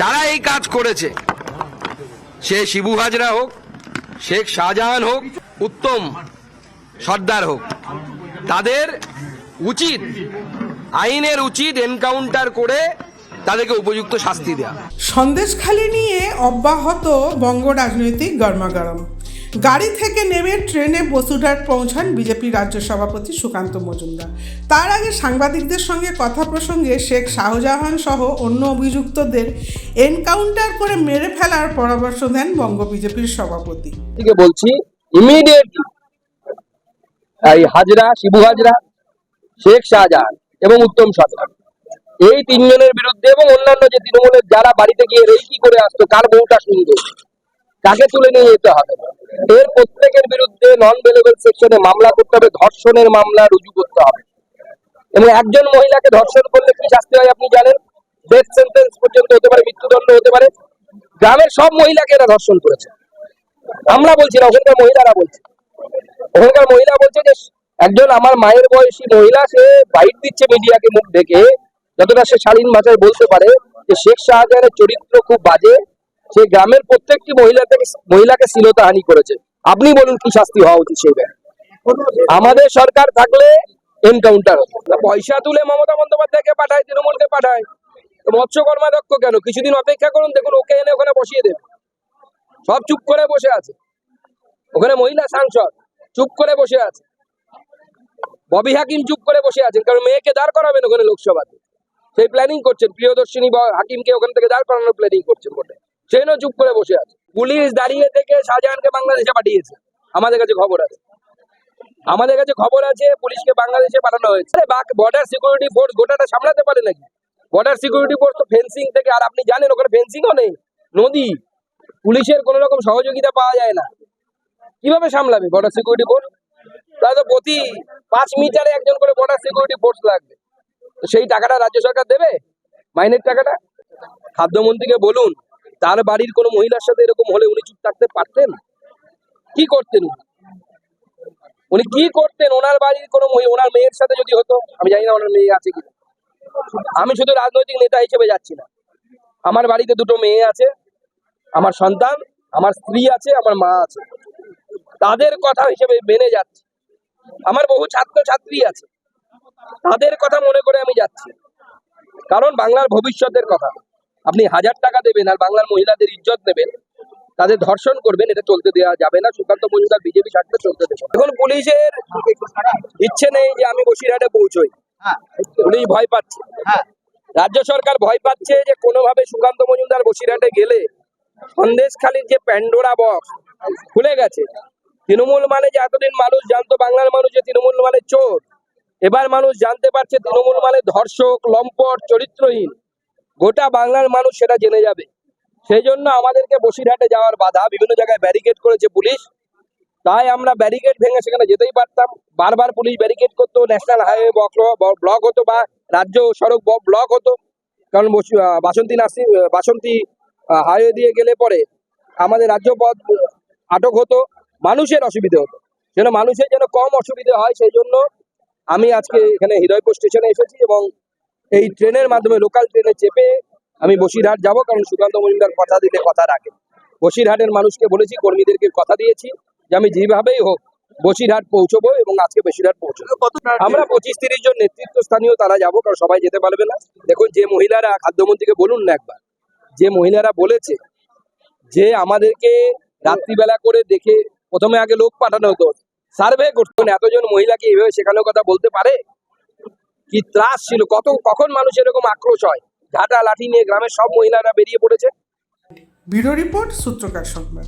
যারা এই কাজ করেছে, সে শিবু হাজরা হোক, শেখ শাহজাহান হোক, উত্তম সর্দার হোক, তাদের উচিত, আইনের উচিত এনকাউন্টার করে তাদেরকে উপযুক্ত শাস্তি দেওয়া সন্দেশখালি নিয়ে অব্যাহত বঙ্গ রাজনৈতিক গরমাগরম। গাড়ি থেকে নেমে ট্রেনে বসুরহাট পৌঁছান বিজেপি রাজ্য সভাপতি সুকান্ত মজুমদার। তার আগে সাংবাদিকদের সঙ্গে কথা প্রসঙ্গে শেখ শাহজাহান সহ অন্য অভিযুক্তদের এনকাউন্টার করে মেরে ফেলার পরামর্শ দেন বঙ্গ বিজেপির সভাপতি। বলছি ইমিডিয়েট এই হাজরা, শিবু হাজরা, শেখ শাহজাহান এবং উত্তম সরকার এই তিনজনের বিরুদ্ধে এবং অন্যান্য যে তৃণমূলের যারা বাড়িতে গিয়ে রেকি করে আসতো, কার বউটা সুন্দর? তাকে তুলে নিয়ে যেতে হবে? এর প্রত্যেকের বিরুদ্ধে নন ভেলেবল সেকশনে মামলা করতে হবে, ধর্ষণের মামলা রুজু করতে হবে। এবং একজন মহিলাকে ধর্ষণ করলে কি শাস্তি হয় আপনি জানেন? ডেথ সেন্টেন্স পর্যন্ত হতে পারে, মৃত্যুদণ্ড হতে পারে। গ্রামের সব মহিলাকে এরা ধর্ষণ করেছে। আমরা বলছি না, ওখানকার মহিলারা বলছে। ওখানকার মহিলা বলছে যে, একজন আমার মায়ের বয়সী মহিলা, সে বাইট দিচ্ছে মিডিয়াকে মুখ দেখে যতটা সে শালীন ভাষায় বলতে পারে, যে শেখ শাহজাহানের চরিত্র খুব বাজে সে গ্রামের প্রত্যেকটি মহিলা থেকে মহিলাকে শ্লীলতাহানি করেছে। আপনি বলুন, কি শাস্তি হওয়া উচিত সেই আমাদের সরকার থাকলে এনকাউন্টার পয়সা তুলে মমতা বন্দ্যোপাধ্যায়কে পাঠায়, তৃণমূলকে পাঠায় মৎস্য কর্মাধ্যক্ষ কেন? কিছুদিন অপেক্ষা করুন, দেখুন, ওকে এনে ওখানে বসিয়ে দেবে। সব চুপ করে বসে আছে। ওখানে মহিলা সাংসদ, চুপ করে বসে আছে। ববি হাকিম চুপ করে বসে আছেন, কারণ মেয়েকে দাঁড় করাবেন ওখানে লোকসভাতে। সেই প্ল্যানিং করছেন, প্রিয়দর্শিনী হাকিমকে ওখান থেকে দাঁড় করানোর প্ল্যানিং করছেন বটে। সেজন্য চুপ করে বসে আছে। পুলিশ দাঁড়িয়ে থেকে শাহজাহানকে বাংলাদেশে পাঠিয়েছে। আমাদের কাছে খবর আছে। আমাদের কাছে খবর আছে, পুলিশকে বাংলাদেশে পাঠানো হয়েছে। বর্ডার সিকিউরিটি ফোর্স গোটাটা সামলাতে পারে নাকি? বর্ডার সিকিউরিটি ফোর্স তো ফেন্সিং থেকে, আর আপনি জানেন ওখানে ফেন্সিংও নেই। নদী। পুলিশের কোনো রকম সহযোগিতা পাওয়া যায় না। কীভাবে সামলাবে বর্ডার সিকিউরিটি ফোর্স তাহলে তো প্রতি পাঁচ মিটারে একজন করে বর্ডার সিকিউরিটি ফোর্স লাগবে। সেই টাকাটা রাজ্য সরকার দেবে? মাইনের টাকাটা? খাদ্যমন্ত্রীকে বলুন। তার বাড়ির কোনো মহিলার সাথে এরকম হলে উনি চুপ থাকতে পারতেন? কি করতেন উনি? কি করতেন? ওনার বাড়ির কোনো ওনার মেয়ের সাথে যদি হতো, আমি জানি না ওনার মেয়ে আছে কি আমি শুধু রাজনৈতিক নেতা হিসেবে যাচ্ছি না। আমার বাড়িতে দুটো মেয়ে আছে, আমার সন্তান, আমার স্ত্রী আছে, আমার মা আছে। তাদের কথা হিসেবে মেনে যাচ্ছি। আমার বহু ছাত্র ছাত্রী আছে। তাদের কথা মনে করে আমি যাচ্ছি। কারণ বাংলার ভবিষ্যতের কথা। আপনি হাজার টাকা দেবেন আর বাংলার মহিলাদের ইজ্জত নেবেন তাদের ধর্ষণ করবেন এটা চলতে দেওয়া যাবে না সুকান্ত মজুমদার বিজেপি স্বার্থে চলতে দেবে। এখন পুলিশের ইচ্ছে নেই যে আমি বসিরহাটে পৌঁছই। পুলিশ ভয় পাচ্ছে। রাজ্য সরকার ভয় পাচ্ছে যে কোনোভাবে সুকান্ত মজুমদার বসিরহাটে গেলে সন্দেশখালীর যে প্যান্ডোরা বক্স খুলে গেছে। তৃণমূল মানে যে এতদিন মানুষ জানতো বাংলার মানুষ যে তৃণমূল মানে চোর। এবার মানুষ জানতে পারছে তৃণমূল মানে ধর্ষক লম্পট চরিত্রহীন। গোটা বাংলার মানুষ সেটা জেনে যাবে। সেই জন্য আমাদেরকে বসিরহাটে যাওয়ার বাধা, বিভিন্ন জায়গায় ব্যারিকেড করেছে পুলিশ। তাই আমরা ব্যারিকেড ভেঙে সেখানে যেতেই পারতাম। বারবার পুলিশ ব্যারিকেড করতো ন্যাশনাল হাইওয়ে ব্লক হতো বা রাজ্য সড়ক ব্লক হতো। কারণ বসি- বাসন্তী নাসি বাসন্তী হাইওয়ে দিয়ে গেলে পরে আমাদের রাজ্য পথ আটক হতো। মানুষের অসুবিধে হতো। যেন মানুষের যেন কম অসুবিধে হয়, সেই জন্য আমি আজকে এখানে হৃদয়পুর স্টেশনে এসেছি এবং এই ট্রেনের মাধ্যমে লোকাল ট্রেনে চেপে আমি বসিরহাট যাব কারণ সুকান্ত মজুমদার কথা দিলে কথা রাখে বসিরহাটের মানুষকে বলেছি কর্মীদেরকে কথা দিয়েছি যে আমি যেভাবেই হোক বসিরহাট পৌঁছবো এবং আজকে বসিরহাট পৌঁছবো। আমরা পঁচিশ তিরিশ জন নেতৃত্ব স্থানীয় তারা যাব কারণ সবাই যেতে পারবে না। দেখুন যে মহিলারা খাদ্যমন্ত্রীকে বলুন না একবার যে মহিলারা বলেছে যে আমাদেরকে রাত্রিবেলা করে দেখে প্রথমে আগে লোক পাঠানো হতো। সার্ভে করতো না এতজন মহিলাকে এইভাবে শেখানোর কথা বলতে পারে? কি ত্রাস ছিল? কত, কখন মানুষ এরকম আক্রোশ হয়? ঘাটা লাঠি নিয়ে গ্রামের সব মহিলারা বেরিয়ে পড়েছে? ব্যুরো রিপোর্ট সূত্রকার সংবাদ।